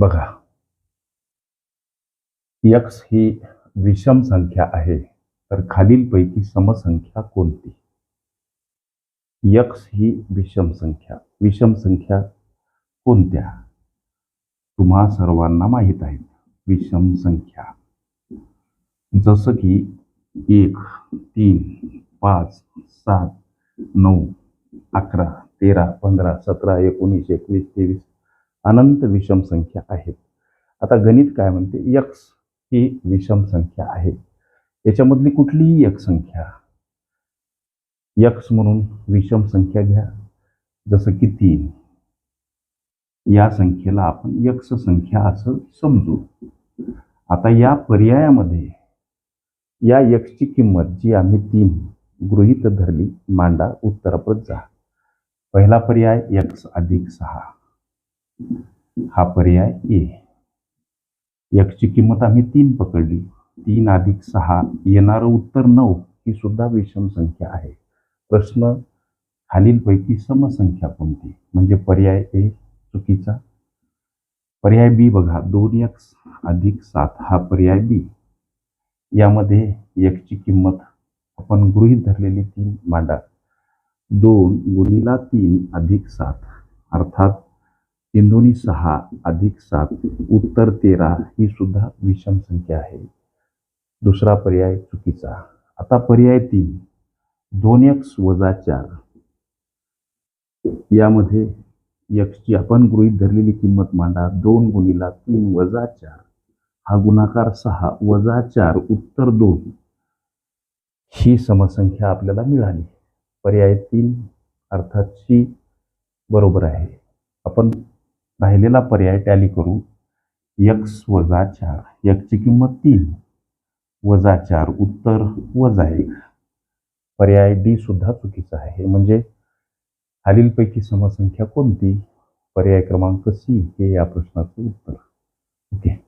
बघा. यक्स ही विषम संख्या आहे. तर खालीलपैकी समसंख्या कोणती? यक्स ही विषम संख्या. विषम संख्या कोणत्या? तुम्हा सर्वांना माहीत आहेत विषम संख्या. जसं की एक तीन पाच सात नऊ अकरा तेरा पंधरा सतरा एकोणीस एकवीस तेवीस अनंत विषम संख्या आहेत. आता गणित काय म्हणते? यक्स ही विषम संख्या आहे. याच्यामधली कुठलीही एक संख्या यक्स म्हणून विषम संख्या घ्या. जसं की तीन. या संख्येला आपण यक्स संख्या असं समजू. आता या पर्यायामध्ये या यक्सची किंमत जी आम्ही तीन गृहीत धरली मांडा उत्तराप्रत जा. पहिला पर्याय यक्स अधिक सहा. हा पर्याय ए. यक्सची किंमत आम्ही तीन पकडली. तीन अधिक सहा येणारं उत्तर नऊ ही सुद्धा विषम संख्या आहे. प्रश्न खालीलपैकी समसंख्या कोणती? म्हणजे पर्याय ए चुकीचा. पर्याय बी बघा. दोन यक्स अधिक सात हा पर्याय बी. यामध्ये यक्सची किंमत आपण गृहीत धरलेली तीन मांडा. दोन गुणीला तीन अधिक सात. अर्थात तीन सहा अधिक सात उत्तर तेरा ही सुद्धा विषम संख्या आहे. दुसरा पर्याय चुकीचा. आता पर्याय तीन दोन एक्स वजा चार. यामध्ये यक्षची आपण गृहीत धरलेली किंमत मांडा. दोन गुणीला तीन वजा चार. हा गुणाकार सहा वजा चार उत्तर दोन. ही समसंख्या आपल्याला मिळाली. पर्याय तीन अर्थात सी बरोबर आहे. आपण राहिलेला पर्याय टॅली करू. यक्स वजा चार. यक्सची किंमत तीन. वजा चार उत्तर वजा एक. पर्याय डी सुद्धा चुकीचा आहे. म्हणजे खालीलपैकी समसंख्या कोणती? पर्याय क्रमांक सी हे या प्रश्नाचं उत्तर. ओके.